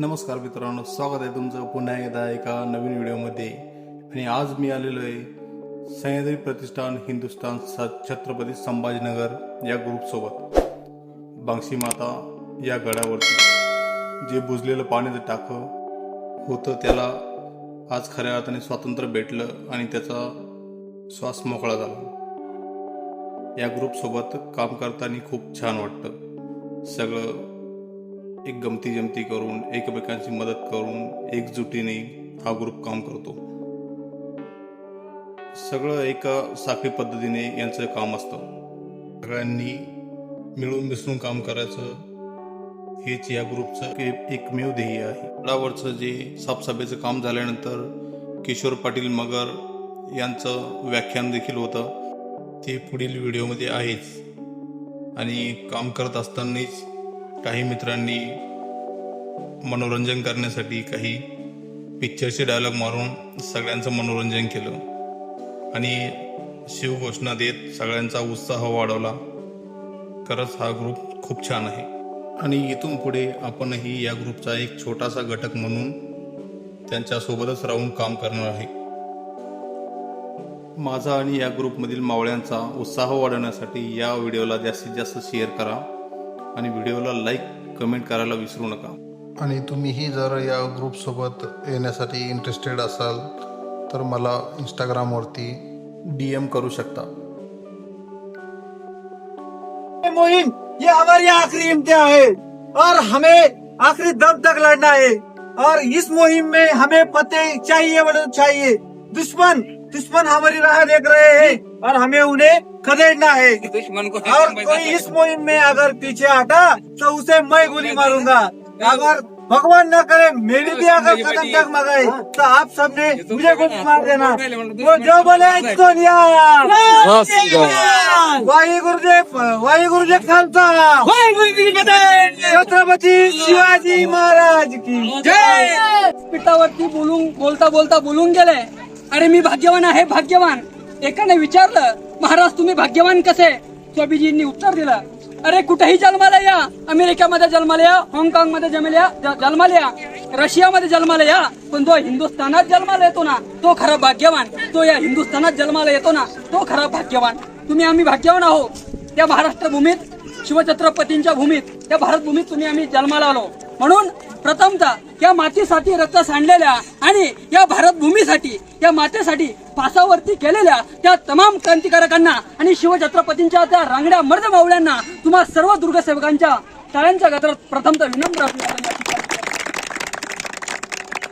नमस्कार मित्रांनो स्वागत आहे तुमचं पुन्हा एकदा एका नवीन व्हिडिओमध्ये. आणि आज मी आलेलो आहे सह्याद्री प्रतिष्ठान हिंदुस्थान स छत्रपती संभाजीनगर या ग्रुपसोबत बांगशी माता या गडावरती जे बुजलेलं पाण्याचं टाकं होतं त्याला आज खऱ्या अर्थाने स्वातंत्र्य भेटलं आणि त्याचा श्वास मोकळा झाला. या ग्रुपसोबत काम करताना खूप छान वाटतं. सगळं एक गमती जमती करून एकमेकांची मदत करून एकजुटीने हा ग्रुप काम करतो. सगळं एका साखळी पद्धतीने यांचं काम असतं. सगळ्यांनी मिळून मिसळून काम करायचं हेच या ग्रुपचं एक- एकमेव ध्येय आहे. गडावरचं जे साफसफाईचं काम झाल्यानंतर किशोर पाटील मगर यांचं व्याख्यान देखील होतं. ते पुढील व्हिडिओमध्ये आहेच. आणि काम करत असतानाच काही मित्रांनी मनोरंजन करण्यासाठी काही पिक्चरचे डायलॉग मारून सगळ्यांचं मनोरंजन केलं. आणि शिवघोषणा देत सगळ्यांचा उत्साह वाढवला. खरंच हा ग्रुप खूप छान आहे. आणि इथून पुढे आपणही या ग्रुपचा एक छोटासा घटक म्हणून त्यांच्यासोबतच राहून काम करणार आहे. माझा आणि या ग्रुपमधील मावळ्यांचा उत्साह वाढवण्यासाठी या व्हिडिओला जास्तीत जास्त शेअर करा. आणि व्हिडिओला लाईक कमेंट करायला विसरू नका. आणि तुम्हीही जर या ग्रुपसोबत येण्यासाठी इंटरेस्टेड असाल तर मला इंस्टाग्रामवरती डी एम करू शकता. ये मुहिम ये हमारी आखिरी इम्तिहान है और हमें आखिरी दम तक लड़ना है और इस मुहिम में हमें पते चाहिए चाहिए। दुश्मन दुश्मन हमारी राह देख रहे हैं और हमें उन्हें खदेड़ना है। दुश्मन को और कोई इस मुहिम में अगर पीछे हटा तो उसे मैं गोली मारूंगा। अगर भगवान न करे मेरी भी अगर कदम तक मगाए तो आप सबने मुझे गोली मार देना। वो जो बोले वाही गुरुदेव वाही गुरुदेव खालसा। छत्रपती शिवाजी महाराज की। जय पिठावरती बोलून बोलता बोलता बोलून गेले. अरे मी भाग्यवान आहे भाग्यवान. एकाने विचारलं महाराज तुम्ही भाग्यवान कसे? स्वामीजींनी उत्तर दिलं. अरे कुठेही जन्माला या. अमेरिकेमध्ये जन्माला या हाँगकाँगमध्ये जन्माला या जन्माला या रशियामध्ये जन्माला या. पण जो हिंदुस्थानात जन्माला येतो ना तो खरा भाग्यवान. तो या हिंदुस्थानात जन्माला येतो ना तो खरा भाग्यवान. तुम्ही आम्ही भाग्यवान आहोत त्या महाराष्ट्र भूमीत शिवछत्रपतींच्या भूमीत त्या भारत भूमीत तुम्ही आम्ही जन्माला आलो. म्हणून प्रथमतः या मातीसाठी रक्त सांडलेल्या आणि या भारतभूमीसाठी या मातेसाठी फासावरती केलेल्या त्या तमाम क्रांतिकारकांना आणि शिवछत्रपतींच्या त्या रांगड्या मर्द मावळ्यांना तुम्हा सर्व दुर्गसेवकांच्या टाळ्यांच्या गजरात प्रथमतः विनम्र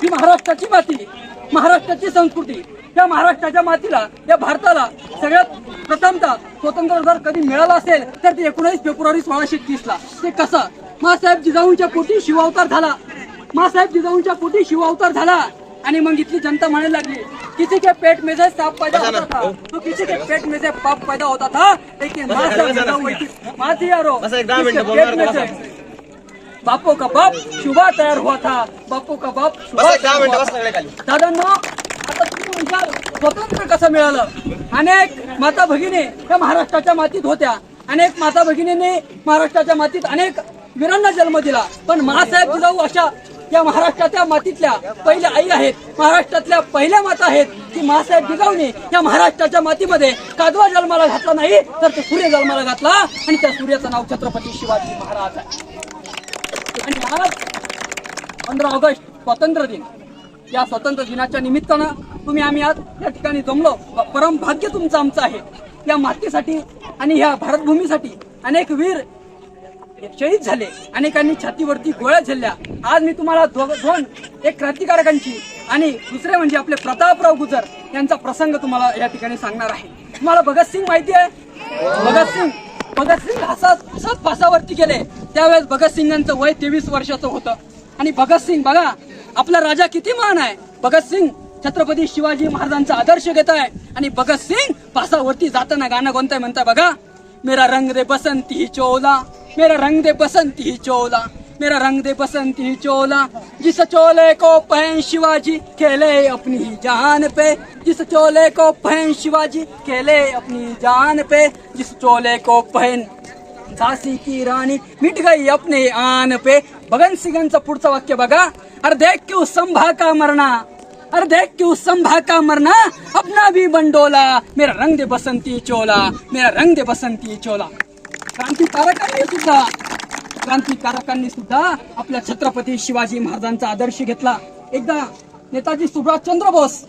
ही महाराष्ट्राची माती महाराष्ट्राची संस्कृती या महाराष्ट्राच्या मातीला या भारताला सगळ्यात प्रथमतः स्वतंत्र जर कधी मिळालं असेल तर ते एकोणीस फेब्रुवारी सोळाशे तीस ला ते कसं? मासाहेब जिजाऊंच्या पोटी शिवावतार झाला. मासाहेब जिजाऊंच्या पोटी शिवावतार झाला. आणि मग इथली जनता म्हणायला लागली किसी के पेट में से सांप पैदा होता था? तो किसी के पेट में से पाप पैदा होता था? लेकिन यारो पेट में से बापू का बाप शुभा तयार हुआ था. बापू का बाप. दादांनो आता तुम्ही म्हणताल स्वतंत्र कसं मिळालं? अनेक माता भगिनी या महाराष्ट्राच्या मातीत होत्या. अनेक माता भगिनीने महाराष्ट्राच्या मातीत अनेक वीरांना जन्म दिला. पण महासाहेब जिजाऊ अशा या महाराष्ट्राच्या मातीतल्या पहिल्या आई आहेत. महाराष्ट्रातल्या पहिल्या माता आहेत की महासाहेब जिजाऊने या महाराष्ट्राच्या मातीमध्ये कादवा जन्माला घातला नाही तर तो सूर्य जन्माला घातला आणि त्या सूर्याचं नाव छत्रपती शिवाजी महाराज आहे. आणि महाराज पंधरा ऑगस्ट स्वातंत्र्य दिन. या स्वातंत्र्य दिनाच्या निमित्तानं तुम्ही आम्ही आज या ठिकाणी जमलो. परम भाग्य तुमचं आमचं आहे. या मातीसाठी आणि ह्या भारतभूमीसाठी अनेक वीर शहीद झाले. अनेकांनी छातीवरती गोळ्या झेलल्या. आज मी तुम्हाला दोन एक क्रांतिकारकांची आणि दुसरे म्हणजे आपले प्रतापराव गुजर यांचा प्रसंग तुम्हाला या ठिकाणी सांगणार आहे. तुम्हाला भगतसिंग माहिती आहे? भगतसिंग भगतसिंग हसत असंच फासावरती गेले. त्यावेळेस भगतसिंगांचं वय तेवीस वर्षाचं होतं. आणि भगतसिंग बघा आपला राजा किती महान आहे. भगतसिंग छत्रपती शिवाजी महाराजांचा आदर्श घेत आहे. आणि भगतसिंग फासावरती जाताना गाणं कोणतंय म्हणताय बघा? मेरा रंग रे बसंती चोला. मेरा रंग दे बसंती ही चोला मेरा रंग दे बसंती ही चोला। जिस चोले को पहन शिवाजी खेले अपनी जान पे। जिस चोले को पहन शिवाजी खेले अपनी जान पे। जिस चोले को पहन झांसी की रानी मिट गई अपने आन पे। भगन सिंगांचं पुढचं वाक्य बघा। अरे देख क्यू संभा का मरना अरे देख क्यू संभा का मरना। अपना भी बंडोला मेरा रंग दे बसंती चोला मेरा रंग दे बसंती चोला। क्रांतिकारकांनी सुद्धा क्रांतिकारकांनी सुद्धा आपल्या छत्रपती शिवाजी महाराजांचा आदर्श घेतला. एकदा नेताजी सुभाषचंद्र बोस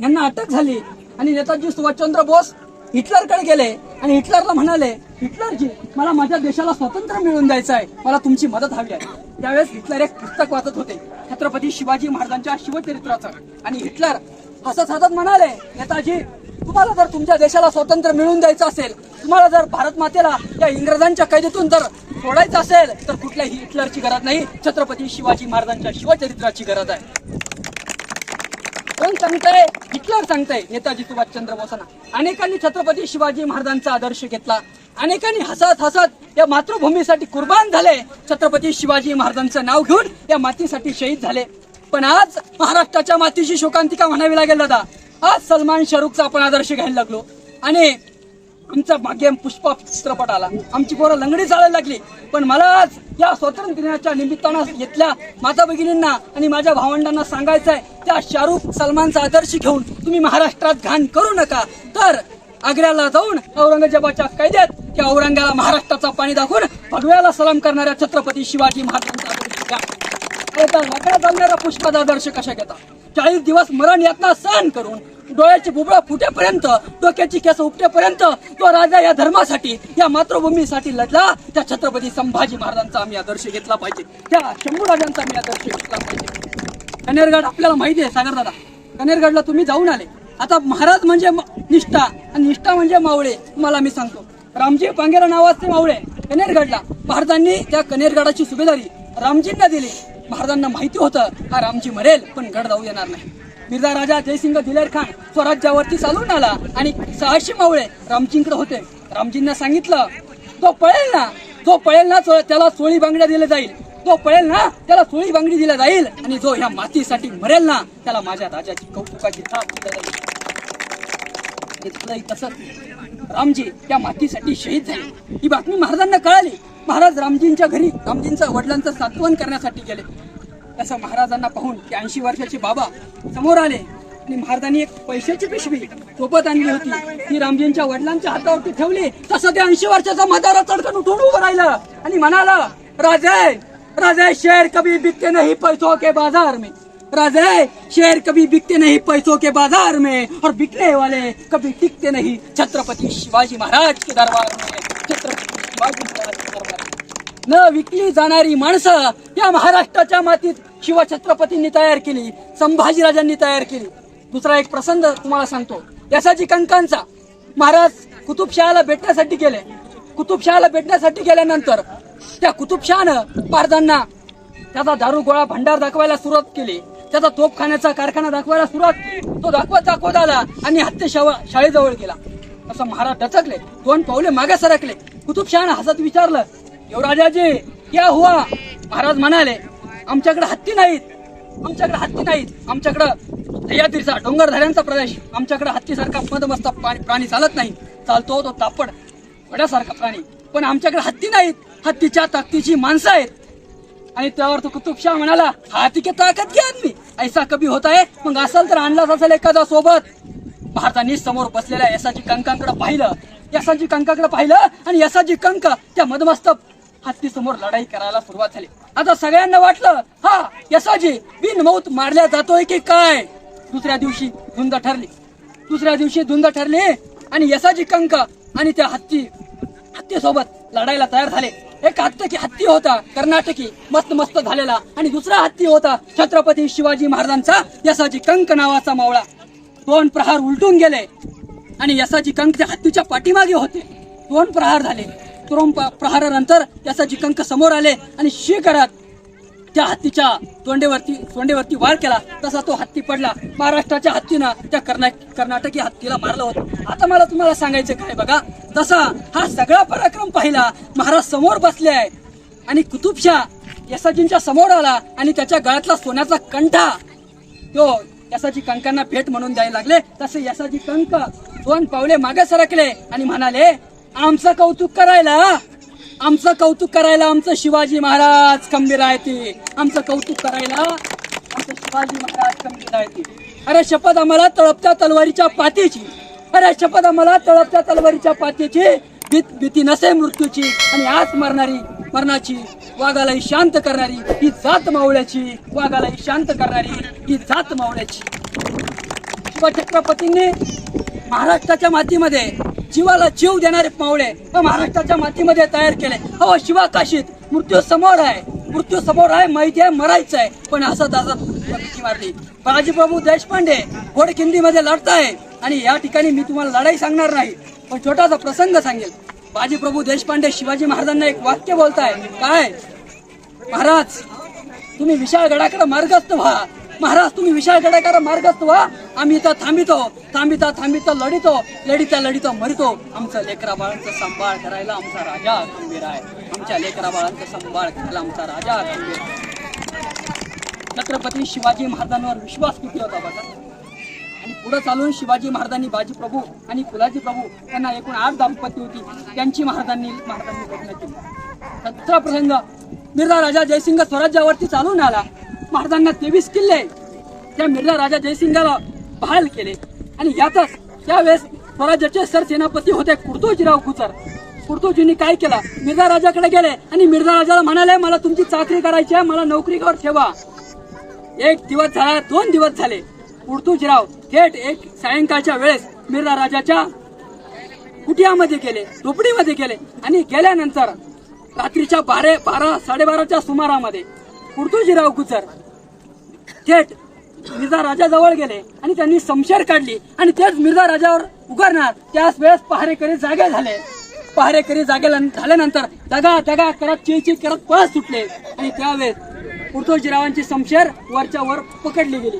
यांना अटक झाली आणि नेताजी सुभाषचंद्र बोस हिटलरकडे गेले आणि हिटलरला म्हणाले हिटलरजी मला माझ्या देशाला स्वातंत्र्य मिळवून द्यायचं आहे. मला तुमची मदत हवी आहे. त्यावेळेस हिटलर एक पुस्तक वाचत होते छत्रपती शिवाजी महाराजांच्या शिवचरित्राचं. आणि हिटलर हसत हसत म्हणाले नेताजी तुम्हाला जर तुमच्या देशाला स्वातंत्र्य मिळवून द्यायचं असेल तुम्हाला जर भारत मातेला या इंग्रजांच्या कैदेतून जर सोडायचं असेल तर कुठल्याही हिटलरची गरज नाही. छत्रपती शिवाजी महाराजांच्या शिवचरित्राची गरज आहे. कोण सांगताय? हिटलर सांगताय नेताजी सुभाषचंद्र बोसांना. अनेकांनी छत्रपती शिवाजी महाराजांचा आदर्श घेतला. अनेकांनी हसत हसत या मातृभूमीसाठी कुर्बान झाले. छत्रपती शिवाजी महाराजांचं नाव घेऊन या मातीसाठी शहीद झाले. पण आज महाराष्ट्राच्या मातीची शोकांतिका म्हणावी लागेल दादा. आज सलमान शाहरुखचा आपण आदर्श घ्यायला लागलो. आणि आमचा भाग्यम पुष्पा चित्रपट आला. आमची पोरं लंगडी चालायला लागली. पण मला आज या स्वातंत्र्य दिनाच्या निमित्तानं घेतल्या माता भगिनींना आणि माझ्या भावंडांना सांगायचं आहे त्या शाहरुख सलमानचा आदर्श घेऊन तुम्ही महाराष्ट्रात घाण करू नका. तर आग्र्याला जाऊन औरंगजेबाच्या कैद्यात त्या औरंगाला महाराष्ट्राचा पाणी दाखवून भगव्याला सलाम करणाऱ्या छत्रपती शिवाजी महाराजांचा आदर्श घ्या. लाकडा पुष्पाचा आदर्श कशा घेता? चाळीस दिवस मरण यातना सहन करून डोळ्याची बुबळा फुटेपर्यंत डोक्याची केस उपटेपर्यंत तो राजा या धर्मासाठी या मातृभूमीसाठी लढला. त्या छत्रपती संभाजी महाराजांचा आम्ही आदर्श घेतला पाहिजे. त्या शंभू राजांचा आम्ही आदर्श घेतला पाहिजे. कनेरगड आपल्याला माहिती आहे सागर दादा. कनेरगडला तुम्ही जाऊन आले. आता महाराज म्हणजे निष्ठा आणि निष्ठा म्हणजे मावळे मला मी सांगतो. रामजी पांगेरा नावाचे मावळे कनेरगडला महाराजांनी त्या कनेरगडाची सुभेदारी रामजींना दिली. महाराजांना माहिती होतं हा रामजी मरेल पण गड जाऊ येणार नाही. बिरदा राजा जयसिंग दिलेर खान स्वराज्यावरती चालून आला आणि सहाशे मावळे रामजींकडे होते. रामजींना सांगितलं तो पळेल ना तो पळेल ना त्याला सोळी बांगड्या दिल्या जाईल. तो पळेल ना त्याला सोळी बांगडी दिल्या जाईल. आणि जो ह्या मातीसाठी मरेल ना त्याला माझ्या राजाची कौतुकाची थाप तसंच रामजी त्या मातीसाठी शहीद झाले. ही बातमी महाराजांना कळाली. महाराज रामजींच्या घरी रामजींचं वडिलांचं सांत्वन करण्यासाठी गेले. तसं महाराजांना पाहून ते ऐंशी वर्षाचे बाबा समोर आले आणि महाराजांनी एक पैशाची पिशवी सोबत आणली होती. ती रामजींच्या वडिलांच्या हातावरती ठेवली. तसं ते ऐंशी वर्षाचा म्हातारा चढकन उठून उभं राहिलं आणि म्हणाला राजे राजे शेर कभी बिकते नाही पैसों के बाजार में. राजे शेर कभी बिकते नहीं पैसों के बाजार में. और बिकने वाले कभी टिकते नहीं. छत्रपति शिवाजी महाराज के दरबार में. छत्रपति शिवाजी महाराज के दरबार न विकली जाणारी माणसं या महाराष्ट्राच्या मातीत शिवछत्रपतींनी तयार केली संभाजीराजांनी तयार केली. दुसरा एक प्रसंग तुम्हाला सांगतो. यासाची कंकांचा महाराज कुतुबशहाला भेटण्यासाठी गेले. कुतुबशहाला भेटण्यासाठी गेल्यानंतर त्या कुतुबशहानं महाराजांना त्याचा दारू गोळा भंडार दाखवायला सुरुवात केली. त्याचा तोपखान्याचा कारखाना दाखवायला सुरुवात केली. तो दाखवत दाखवत आला आणि हत्ते शाळेजवळ गेला. असं महाराज डचकले. दोन पावले मागे सरकले. कुतुबशहानं हसत विचारलं युवराजाजी क्या हुआ? महाराज म्हणाले आमच्याकडे हत्ती नाहीत. आमच्याकडे हत्ती नाहीत. आमच्याकडं सह्याद्रीचा डोंगरधऱ्यांचा प्रदेश. आमच्याकडे हत्तीसारखा मदमस्त प्राणी चालत नाही. चालतो तो तापड घोड्यासारखा प्राणी. पण आमच्याकडे हत्ती नाहीत. हत्तीच्या ताकदीची माणसं आहेत. आणि त्यावर तो कुतुबशाह म्हणाला हाती के ताकद घ्या मी ऐसा कभी होत आहे मग असेल तर आणलाच असेल एखादा सोबत. भारताने समोर बसलेल्या यशाची कंकांकडे पाहिलं. यसाची कंकाकडे पाहिलं आणि यशाची कंक त्या मधमस्त हत्तीसमोर लढाई करायला सुरुवात झाली. आता सगळ्यांना वाटलं हा यसाजी बिनमौत मारल्या जातोय की काय? दुसऱ्या दिवशी धुंद ठरली. दुसऱ्या दिवशी धुंद ठरली आणि यसाची कंक आणि त्या हत्ती हत्ती सोबत लढायला तयार झाले. एक हत्ती हत्ती होता कर्नाटकी मस्त मस्त झालेला. आणि दुसरा हत्ती होता छत्रपती शिवाजी महाराजांचा यसाजी कंक नावाचा मावळा. दोन प्रहार उलटून गेले आणि यसाची कंक त्या हत्तीच्या पाठीमागे होते. दोन प्रहार झाले. दोन प्रहारानंतर यसाची कंक समोर आले आणि शी करत त्या हत्तीच्या तोंडेवरती तोंडेवरती वार केला. तसा तो हत्ती पडला. महाराष्ट्राच्या हत्तीनं त्या कर्ना कर्नाटकी हत्तीला मारलं होतं. आता मला तुम्हाला सांगायचं काय बघा? तसा हा सगळा पराक्रम पाहिला. महाराज समोर बसले आहे आणि कुतुबशाह यसाजींच्या समोर आला आणि त्याच्या गळ्यातला सोन्याचा कंठा. तो यसाजी कंकांना भेट म्हणून द्यायला लागले. तसे यसाजी कंक दोन पावले मागे सरकले आणि म्हणाले आमचं कौतुक करायला आमचं कौतुक करायला आमचं शिवाजी महाराज खंबीर आहे ते. आमचं कौतुक करायला आमचं शिवाजी महाराज खंबीर आहे ते. अरे शपथ आम्हाला तळपत्या तलवारीच्या पातीची. अरे शपथ आम्हाला तळपत्या तलवारीच्या पातीची. भीत भीती नसे मृत्यूची आणि आज मरणारी मरणाची. वाघालाही शांत करणारी ही जात मावळ्याची. वाघालाही शांत करणारी ही जात मावळ्याची. शिवछत्रपतींनी महाराष्ट्राच्या मातीमध्ये जीवाला जीव देणारे मावळे महाराष्ट्राच्या मातीमध्ये तयार केले. अहो शिवाकाशीत मृत्यू समोर आहे. मृत्यू समोर आहे माहिती आहे मरायचं आहे. पण असं दादा मारली. बाजीप्रभू देशपांडे घोडखिंडीमध्ये लढताय आणि या ठिकाणी मी तुम्हाला लढाई सांगणार नाही पण छोटासा प्रसंग सांगेल. बाजीप्रभू देशपांडे शिवाजी महाराजांना एक वाक्य बोलताय. काय? महाराज तुम्ही विशाळ गडाकडे मार्गस्थ व्हा. महाराज तुम्ही विशाल गडाकार मार्गस्थ व्हा. आम्ही इथं थांबितो. थांबिता थांबिता लढितो. लढिता लढितो मरितो. आमचं लेकरा बाळांचा सांभाळ करायला आमचा राजा खंबीर आहे. आमच्या लेकरा बाळांचा सांभाळ करायला आमचा राजा खंबीर आहे. छत्रपती शिवाजी महाराजांवर विश्वास किती होता बघा. आणि पुढे चालून शिवाजी महाराजांनी बाजी प्रभू आणि फुलाजी प्रभू यांना एकूण आठ दाम्पत्य होती. त्यांची महाराजांनी महाराजांनी लग्न केली. सतरा प्रसंग मिर्झा राजा जयसिंग स्वराज्यावरती चालून आला. महाराजांना तेवीस किल्ले त्या मिर्झा राजा जयसिंगाला बहाल केले. आणि यातच त्यावेळेस स्वराज्याचे सरसेनापती होते कुर्तोजीराव गुजर. कुर्तोजींनी काय केलं? मिर्झा राजाकडे गेले आणि मिर्झा राजाला म्हणाले मला तुमची चाकरी करायची आहे मला नोकरीवर ठेवा. एक दिवस झाला दोन दिवस झाले. उर्तुजीराव थेट एक सायंकाळच्या वेळेस मिर्झा राजाच्या कुटियामध्ये गेले झोपडीमध्ये गेले आणि गेल्यानंतर रात्रीच्या बारे बारा साडेबाराच्या सुमारामध्ये उर्तुजीराव गुजर थेट मिर्झा राजाजवळ गेले आणि त्यांनी समशेर काढली आणि तेच मिर्झा राजावर उगारणार. त्याच वेळेस पहारेकरी जागे झाले. पहारेकरी जागे झाल्यानंतर दगा दगा करत चिळचिळ करत पळत सुटले. आणि त्यावेळेस उर्तोजीरावांची समशेर वरच्या वर पकडली गेली.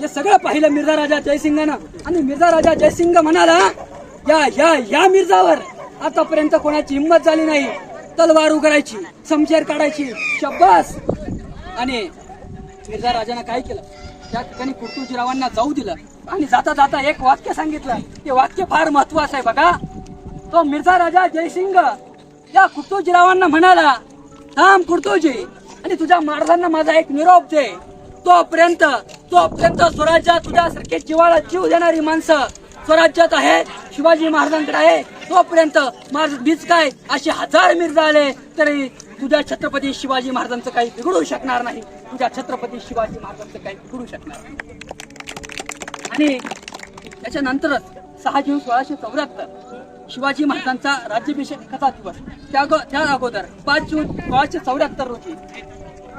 हे सगळं पाहिलं मिर्झा राजा जयसिंगानं. आणि मिर्झा राजा जयसिंग म्हणाला या या या मिर्झावर आतापर्यंत कोणाची हिंमत झाली नाही. तलवार उघडायची समजेर काढायची. शब्बास आणि मिर्झा राजानं काय केलं? त्या ठिकाणी कुर्तुजीरावांना जाऊ दिलं आणि जाता जाता एक वाक्य सांगितलं. ते वाक्य फार महत्वाचं आहे बघा. तो मिर्झा राजा जयसिंग या कुर्तुजीरावांना म्हणाला थांब कुर्तुजी आणि तुझ्या महाराजांना माझा एक निरोप दे. तोपर्यंत तोपर्यंत स्वराज्यात तुझ्यासारखे जीवाला जीव देणारी माणसं स्वराज्यात आहे शिवाजी महाराजांकडे आहे. तोपर्यंत माझ बीच काय? असे हजार मिर्झा आले तरी तुझ्या छत्रपती शिवाजी महाराजांचं काही बिघडू शकणार नाही. तुझ्या छत्रपती शिवाजी महाराजांचं काही बिघडू शकणार नाही. आणि त्याच्यानंतरच सहा जून सोळाशे चौऱ्याहत्तर शिवाजी महाराजांचा राज्याभिषेकाचा दिवस? त्या त्या अगोदर पाच जून सोळाशे चौऱ्याहत्तर रोजी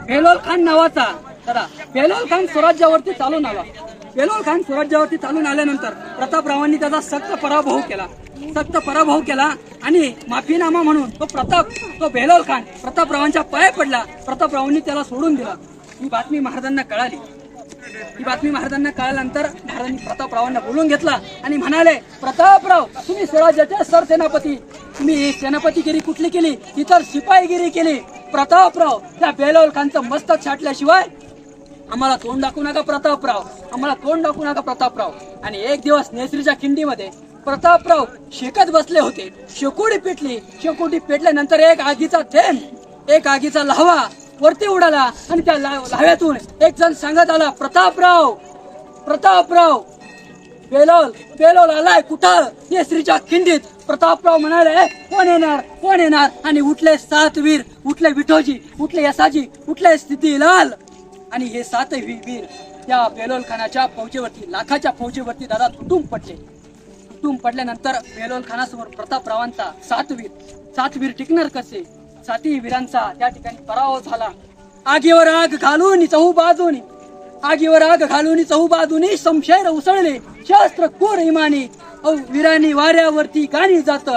बेलोल खान नावाचा दादा बेलोल खान स्वराज्यावरती चालून आला. बेलोल खान स्वराज्यावरती चालून आल्यानंतर प्रतापरावांनी त्याचा सक्त पराभव केला. सक्त पराभव केला आणि माफीनामा म्हणून तो प्रताप तो बेलोल खान प्रतापरावांच्या पाय पडला. प्रतापरावांनी त्याला सोडून दिला. ही बातमी महाराजांना कळाली. ही बातमी महाराजांना कळाल्यानंतर महाराजांनी प्रतापरावांना बोलून घेतला आणि म्हणाले प्रतापराव तुम्ही स्वराज्याचे सरसेनापती. तुम्ही सेनापतीगिरी कुठली केली? इतर शिपाईगिरी केली. प्रतापराव त्या बेलोल खानचं मस्तक छाटल्याशिवाय आम्हाला तोंड दाखवू नका प्रतापराव. आम्हाला तोंड दाखवू नका प्रतापराव. आणि एक दिवस नेसरीच्या खिंडीमध्ये प्रतापराव शेकत बसले होते. शेकोडी पेटली. शेकोडी पेटल्यानंतर एक आगीचा थेंब एक आगीचा लावा वरती उडाला आणि त्या लाव्यातून एक जण सांगत आला प्रतापराव प्रतापराव बेलोल बेलोल आलाय कुठं? नेसरीच्या खिंडीत. प्रतापराव म्हणाले कोण येणार? कोण येणार? आणि उठले सात वीर उठले विठोजी उठले यसाजी उठले स्थितीलाल आणि हे सातही वीर त्या बेलोल खानाच्या फौजेवरती लाखाच्या फौजेवरती दादा तुटून पडले. तुटून पडल्यानंतर बेलोल खानासमोर प्रतापरावांचा सातवीर सातवीर टिकणार कसे? सातही वीरांचा त्या ठिकाणी पराभव झाला. आगीवर आग घालून चहू बाजूनी आगीवर आग घालून चहू बाजूनी समशेर उसळले. शास्त्र कोर इमानी औ वीरांनी वाऱ्यावरती गाणी जात.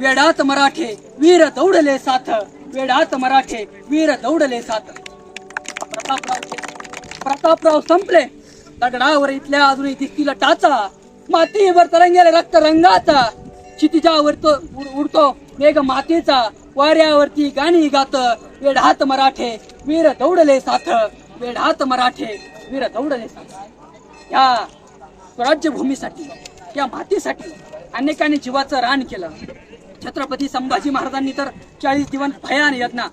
वेडात मराठे वीर दौडले साथ. वेडात मराठे वीर दौडले साथ. प्रतापराव प्रतापराव संपले. दगडावर इथल्या अजूनही दिसतीला टाचा. मातीवर तरंगेला रक्त रंगाचा. क्षितिजावर तो उडतो मेघ मातीचा. वाऱ्यावरती गाणी गात. वेढात मराठे वीर दौडले साथ. वेढात मराठे वीर दौडले साथ. या स्वराज्यभूमीसाठी या मातीसाठी अनेकांनी जीवाचं रान केलं. छत्रपती संभाजी महाराजांनी तर चाळीस दिवस भयान यातना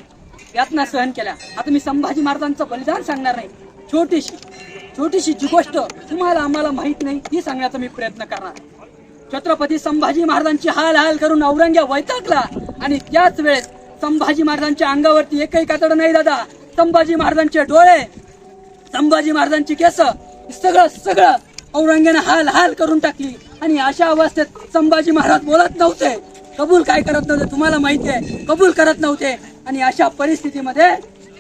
यातना सहन केल्या. आता मी संभाजी महाराजांचं बलिदान सांगणार नाही. छोटीशी छोटीशी जी गोष्ट तुम्हाला आम्हाला माहीत नाही ती सांगण्याचा मी प्रयत्न करणार. छत्रपती संभाजी महाराजांची हाल हाल करून औरंग्या वैतागला आणि त्याच वेळेस संभाजी महाराजांच्या अंगावरती एकही कातड नाही दादा. संभाजी महाराजांचे डोळे संभाजी महाराजांची केस सगळं सगळं औरंग्यानं हाल हाल करून टाकली. आणि अशा अवस्थेत संभाजी महाराज बोलत नव्हते. कबूल काय करत नव्हते? तुम्हाला माहिती आहे. कबूल करत नव्हते. आणि अशा परिस्थितीमध्ये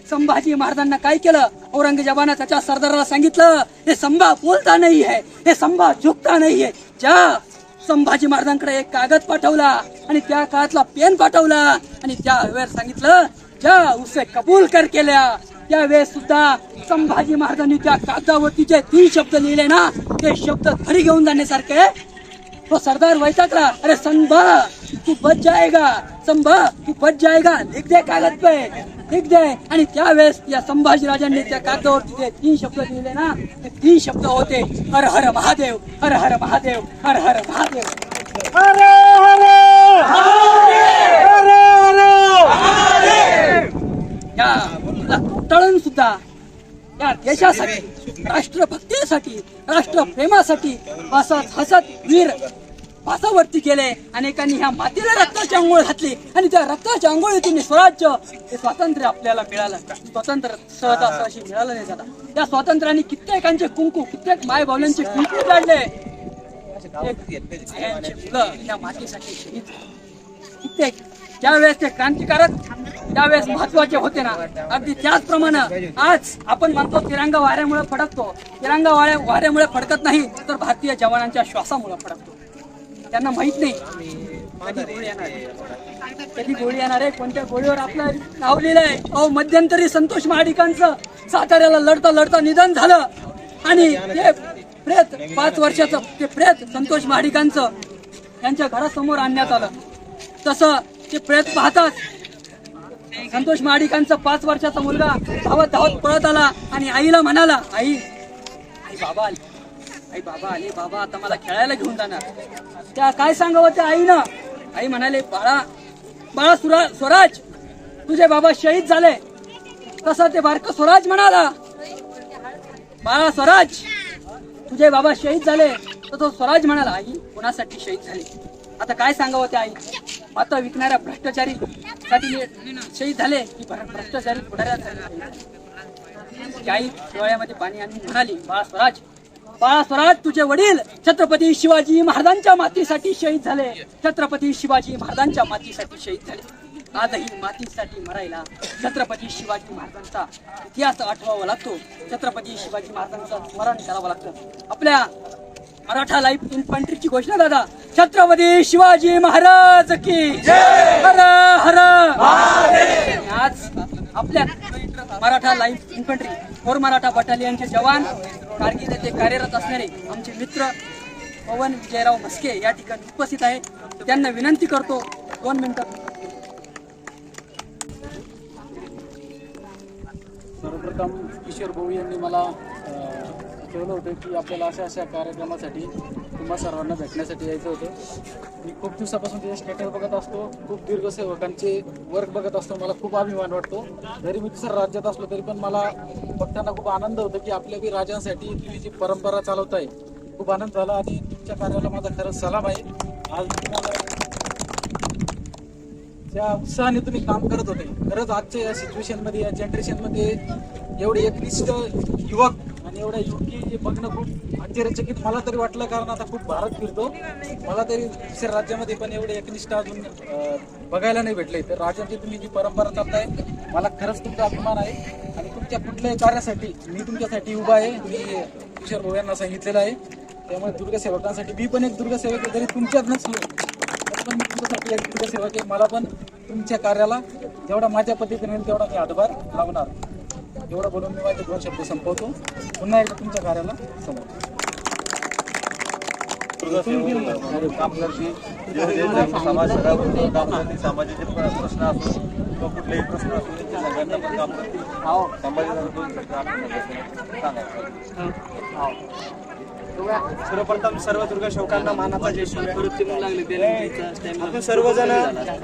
संभाजी महाराजांना काय केलं? औरंगजेबानं त्याच्या सरदाराला सांगितलं हे संभा बोलता नाही आहे हे संभा झुकता नाही आहे. ज्या संभाजी महाराजांकडे एक कागद पाठवला आणि त्या काळातला पेन पाठवला आणि त्या वेळेस सांगितलं ज्या उसे कबूल कर केल्या त्यावेळेस सुद्धा संभाजी महाराजांनी त्या कागदावरती जे तीन शब्द लिहिले ना ते शब्द घरी घेऊन जाण्यासारखे तो सरदार वैतागला। अरे संभा तू बच जाएगा। संभा तू बच जाएगा। लिख दे कागद पे। लिख दे। आणि त्यावेळेस या संभाजी राजांनी त्या कागदावरती जे तीन शब्द लिहिले ना? ते तीन शब्द होते हर हर महादेव हर हर महादेव हर हर महादेव. अरे अरे अरे या तळण सुद्धा या देशासाठी राष्ट्रभक्तीसाठी राष्ट्रप्रेमासाठी हसत हसत वीर फासावरती गेले. अनेकांनी ह्या मातीला रक्ताची आंघोळ घातली आणि त्या रक्ताच्या आंघोळीतून स्वराज्य हे स्वातंत्र्य आपल्याला मिळालं. स्वातंत्र्य सहजा सहशी मिळालं नाही झालं त्या स्वातंत्र्याने कित्येकांचे कुंकू कित्येक माय भावनांचे कुंकू काढले. मुलं या मातीसाठी कित्येक ज्यावेळेस ते क्रांतिकारक त्यावेळेस महत्त्वाचे होते ना. अगदी त्याचप्रमाणे आज आपण म्हणतो तिरंगा वाऱ्यामुळे फडकतो. तिरंगा वाऱ्या वाऱ्यामुळे फडकत नाही तर भारतीय जवानांच्या श्वासामुळे फडकतो. त्यांना माहीत नाही. कधी गोळी येणार आहे. कोणत्या गोळीवर आपलं नाव लिहिलंय? अहो मध्यंतरी संतोष महाडिकांचं साताऱ्याला लढता लढता निधन झालं. आणि ते प्रेत पाच वर्षाचं ते प्रेत संतोष महाडिकांचं त्यांच्या घरासमोर आणण्यात आलं. तसं ते प्रेत पाहतात. संतोष महाडिकांचा पाच वर्षाचा मुलगा धावत धावत पळत आला आणि आईला म्हणाला आई आई बाबा आले. आई बाबा आले. बाबा आता मला खेळायला घेऊन जाणार. त्या काय सांगावं त्या आईनं? आई म्हणाले बाळा बाळा सुरा स्वराज तुझे बाबा शहीद झाले. तसं ते बारक स्वराज म्हणाला बाळा स्वराज तुझे बाबा शहीद झाले. तर तो स्वराज म्हणाला आई कोणासाठी शहीद झाले? आता काय सांगावं त्या आई माता विकणाऱ्या भ्रष्टाचारी साठी शहीद झाले. की भ्रष्टाचारी पुढाऱ्यासाठी आई डोळ्यामध्ये पाणी आणि म्हणाली बाळा स्वराज बाळा स्वराज तुझे वडील छत्रपती शिवाजी महाराजांच्या मातीसाठी शहीद झाले. छत्रपती शिवाजी महाराजांच्या मातीसाठी शहीद झाले. आजही मातीसाठी मरायला छत्रपती शिवाजी महाराजांचा इतिहास आठवावा लागतो. छत्रपती शिवाजी महाराजांचं स्मरण करावं लागतं. आपल्या मराठा लाईफ इन्फंट्रीची घोषणा दादा. छत्रपती शिवाजी महाराज की हर हर आज आपल्या Maratha light infantry four Maratha बटालियनचे जवान कारगिल येथे कार्यरत असणारे आमचे मित्र पवन विजयराव म्हस्के या ठिकाणी उपस्थित आहे त्यांना विनंती करतो दोन मिनिटं. सर्वप्रथम किशोर भाऊ यांनी मला ठेवलं होतं की आपल्याला अशा अशा कार्यक्रमासाठी तुम्हा सर्वांना भेटण्यासाठी यायचं होतं. मी खूप दिवसापासून ते स्टेटस बघत असतो खूप दीर्घ सेवकांचे वर्क बघत असतो. मला खूप अभिमान वाटतो. जरी मी दुसऱ्या राज्यात असलो तरी पण मला बघताना खूप आनंद होतो की आपल्या बी राजांसाठी तुम्ही जी परंपरा चालवत आहे खूप आनंद झाला आणि तुमच्या कार्याला माझा खरंच सलाम आहे. आज तुम्हाला उत्साहाने तुम्ही काम करत होते खरंच आजच्या या सिच्युएशनमध्ये या जनरेशनमध्ये एवढे एकनिष्ठ युवक आणि एवढ्या युवकी बघणं खूप आश्चर्यचकित. मला तरी वाटलं कारण आता खूप भारत फिरतो. मला तरी दुसऱ्या राज्यामध्ये पण एवढे एकनिष्ठ अजून बघायला नाही भेटले तर राजांची तुम्ही जी परंपरा चालताय मला खरंच तुमचा अभिमान आहे. आणि तुमच्या कुठल्याही कार्यासाठी मी तुमच्यासाठी उभा आहे. मी किशोर भाऊ यांना सांगितलेलं आहे. त्यामुळे दुर्गसेवकांसाठी मी पण एक दुर्गसेवक आहे, जरी तुमच्यात नसलो तरी पण मी तुमच्यासाठी एक दुर्गसेवक आहे. मला पण तुमच्या कार्याला जेवढा माझ्या पद्धतीने तेवढा मी हातभार लावणार. एवढं बोलून मी माझे दोन शब्द संपवतो. पुन्हा एकदा तुमच्या कार्याला समोर. समाजसेवा काम करते सामाजिक प्रश्न असो किंवा कुठलेही प्रश्न असो त्यांच्या सगळ्यांना पण काम करते संभाजी दोन शब्द आपण सांगायचं. सर्वप्रथम सर्व दुर्ग शोकांना मानाचा जय शिवराय. आपण सर्वजण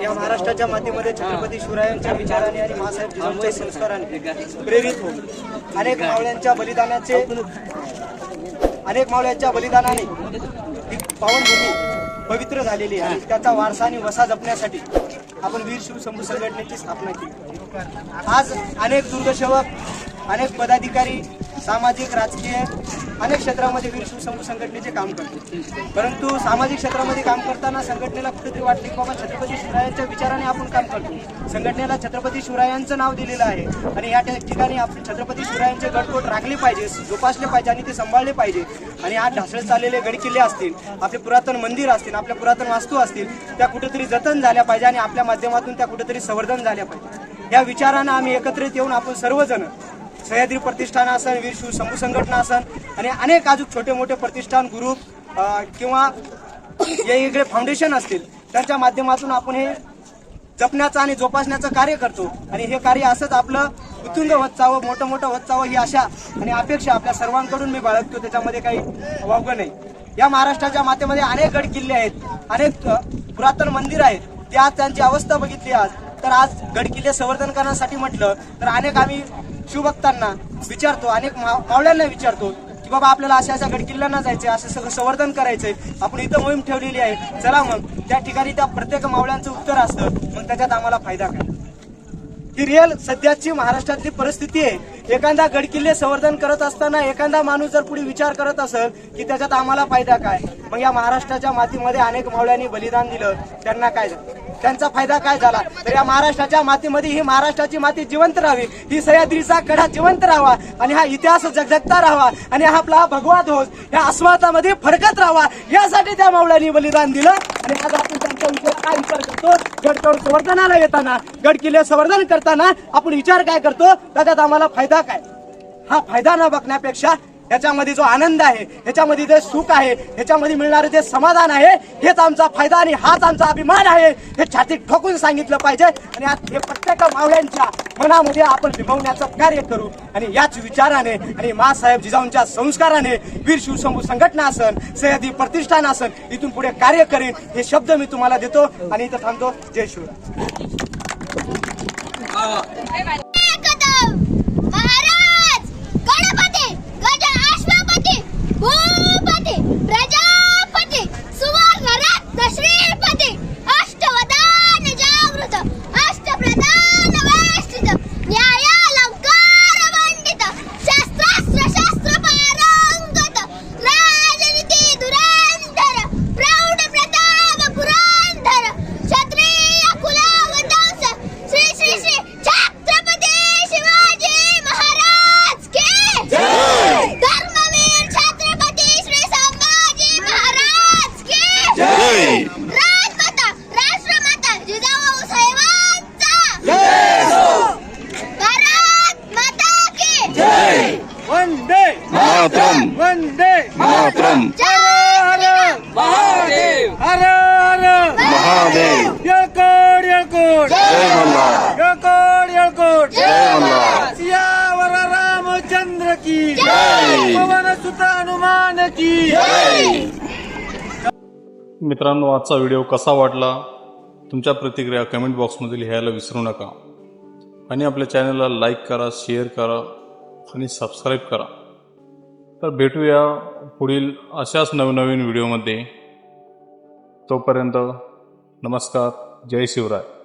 या महाराष्ट्राच्या मातीमध्ये छत्रपती शिवरायांच्या विचाराने आणि महासाहेब जिजाऊंच्या संस्काराने प्रेरित हो अनेक मावळ्यांच्या बलिदानाचे अनेक मावळ्यांच्या बलिदानाने पावनभूमी पवित्र झालेली आहे. त्याचा वारसा आणि वसा जपण्यासाठी आपण वीर शिवशंभू संघटनेची स्थापना केली. आज अनेक दुर्गसेवक अनेक पदाधिकारी सामाजिक राजकीय अनेक क्षेत्रामध्ये वीर शिवशंभू संघटनेचे काम करतो. परंतु सामाजिक क्षेत्रामध्ये काम करताना संघटनेला कुठेतरी वाटले की बाबा छत्रपती शिवरायांच्या विचाराने आपण काम करतो. संघटनेला छत्रपती शिवरायांचं नाव दिलेलं आहे आणि या ठिकाणी आपण छत्रपती शिवरायांचे गडकोट राखले पाहिजे जोपासले पाहिजे आणि ते सांभाळले पाहिजे. आणि आज ढासळत चाललेले गडकिल्ले असतील आपले पुरातन मंदिर असतील आपल्या पुरातन वास्तू असतील त्या कुठेतरी जतन झाल्या पाहिजे आणि आपल्या माध्यमातून त्या कुठेतरी संवर्धन झाल्या पाहिजे. या विचारानं आम्ही एकत्रित येऊन आपण सर्वजण सह्याद्री प्रतिष्ठान असन वीर शिव शंभू संघटना असन आणि अनेक अजून छोटे मोठे प्रतिष्ठान ग्रुप किंवा वेगवेगळे फाउंडेशन असतील त्यांच्या माध्यमातून आपण हे जपण्याचं आणि जोपासण्याचं कार्य करतो. आणि हे कार्य असंच आपलं उत्तुंग होत जावं मोठं मोठं होत जावं ही आशा आणि अपेक्षा आपल्या सर्वांकडून मी बाळगतो. त्याच्यामध्ये काही वावग नाही. या महाराष्ट्राच्या मातेमध्ये अनेक गड किल्ले आहेत अनेक पुरातन मंदिर आहेत. ते आज त्यांची अवस्था बघितली आज. तर आज गडकिल्ले संवर्धन करण्यासाठी म्हटलं तर अनेक आम्ही शिवभक्तांना विचारतो अनेक मा- मावळ्यांना विचारतो की बाबा आपल्याला अशा अशा गडकिल्ल्यांना जायचंय असं सगळं संवर्धन करायचंय. आपण इथं मोहीम ठेवलेली आहे. चला मग त्या ठिकाणी त्या प्रत्येक मावळ्यांचं उत्तर असतं. मग त्याच्यात आम्हाला फायदा काय? ही रिअल सध्याची महाराष्ट्रातली परिस्थिती आहे. एखादा गडकिल्ले संवर्धन करत असताना एखादा माणूस जर पुढे विचार करत असेल की त्याच्यात आम्हाला फायदा काय? मग या महाराष्ट्राच्या मातीमध्ये अनेक मावळ्यांनी बलिदान दिलं त्यांना काय झालं? त्यांचा फायदा काय झाला? तर या महाराष्ट्राच्या मातीमध्ये ही महाराष्ट्राची माती जिवंत राहावी. ही सह्याद्रीचा कडा जिवंत राहावा. आणि हा इतिहास जगजगता राहावा. आणि हा आपला भगवा ध्वज या अस्मातामध्ये फडकत राहावा. यासाठी त्या मावळ्यांनी बलिदान दिलं. आणि आज आपण त्यांच्या विचार काय विचार करतो? गडकड संवर्धनाला येताना गड किल्ले संवर्धन करताना आपण विचार काय करतो? त्याच्यात आम्हाला फायदा काय? हा फायदा न बघण्यापेक्षा ह्याच्यामध्ये जो आनंद आहे ह्याच्यामध्ये जे सुख आहे ह्याच्यामध्ये मिळणारे जे समाधान आहे हेच आमचा फायदा आणि हाच आमचा अभिमान आहे हे छातीत ठोकून सांगितलं पाहिजे. आणि आज हे प्रत्येक मावळ्यांच्या मनामध्ये आपण विभवण्याचं कार्य करू. आणि याच विचाराने आणि मासाहेब जिजाऊंच्या संस्काराने वीर शिवशंभू संघटना असन सह्याद्री प्रतिष्ठान असन इथून पुढे कार्य करेन हे शब्द मी तुम्हाला देतो आणि इथं थांबतो. जय शिवराय कदम महाराज गणपती गज अश्वपती भूपती प्रजापती सुवर्ण रत्न श्रीपती अष्टवदान जागृत अष्टप्रधान वेष्टित न्यायालंकार मंडित शस्त्रास्त्र शस्त्र पारंगत राजनीती धुरंधर प्रौढ प्रताप पुरंदर क्षत्रिय कुलावतंस श्री श्री श्री छत्रपती शिवाजी महाराज के धर्मवीर छत्रपती श्री संभाजी महाराज के राजमाता राष्ट्रमाता जिजाऊ साहेबांचा भारत माता की वंदे मातरम वंदे मातरम हर महादेव हर हर महादेव येळकोट येळकोट जय मल्हार येळकोट येळकोट जय मल्हार सियावर रामचंद्र की जय. पवन सुत हनुमान की? मित्रांनो आजचा व्हिडिओ कसा वाटला? तुमच्या प्रतिक्रिया कमेंट बॉक्समध्ये लिहायला विसरू नका. आणि आपल्या चॅनलला लाईक करा शेअर करा आणि सबस्क्राईब करा. तर भेटूया पुढील अशाच नवनवीन व्हिडिओमध्ये तोपर्यंत नमस्कार जय शिवराय.